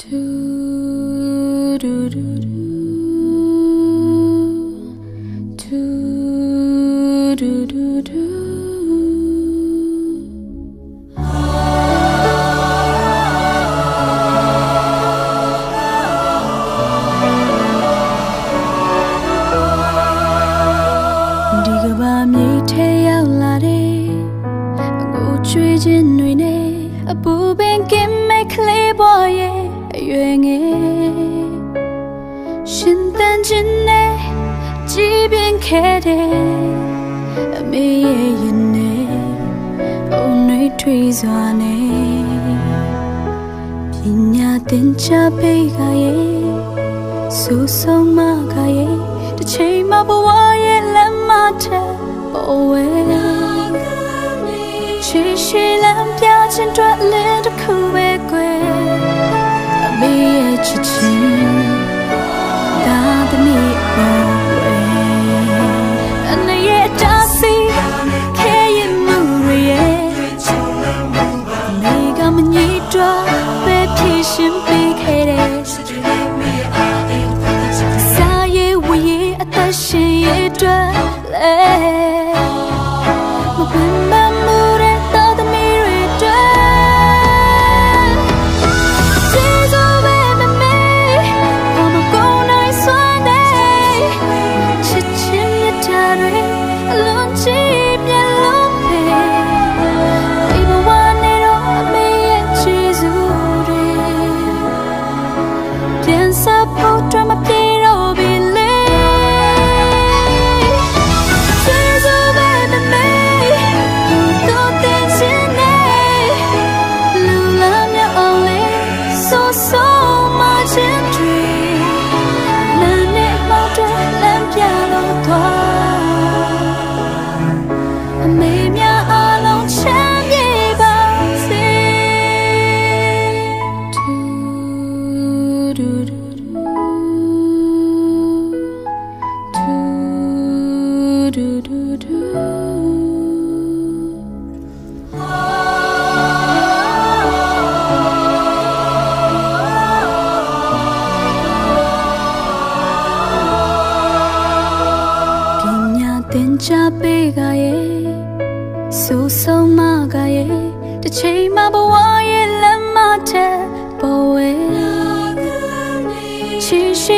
Do do do do do do do do ဒီကဘာမြေထဲရောက်လာတဲ့အကိုချွေးခြင်းတွေနဲ့အပူပင်ကင်းမဲ့ကလေးပေါ်ရဲ့အ ရွယ်ငယ်ရှင်တန်ခြင်းနဲ့ကြည်ပြင်းခဲ့တဲ့အမေရဲ့ရင်နဲ့အုံနှွေးထွေးစွာနဲ့ပညာသင်ချပေးကရဲ့ဆူဆုံးမကရဲ့တစ်ချိန်မှဘဝရဲ့လက်မထက်ပေါ်ဝဲချီရှိလမ်းပြခြင်းတွေ့လင်းတစ်ခုပဲကွယ်အမေရဲ့ ချစ်ချင်းဒါသမီးပေါ်ဝဲအနေရဲ့တာစီခဲရင်မှုရဲ့နေကမညစ်တော့ပဲဖြစ်ရှင်ပေးခဲ့တဲ့စာရေးဝရေးအသက်ရှင်ရေးအတွက်လဲ ချပေးကရဲ့ဆူဆုံးမကရဲ့တစ်ချိန်မှဘဝရဲ့လက်မထက်ပေါ်ဝဲချီရှိ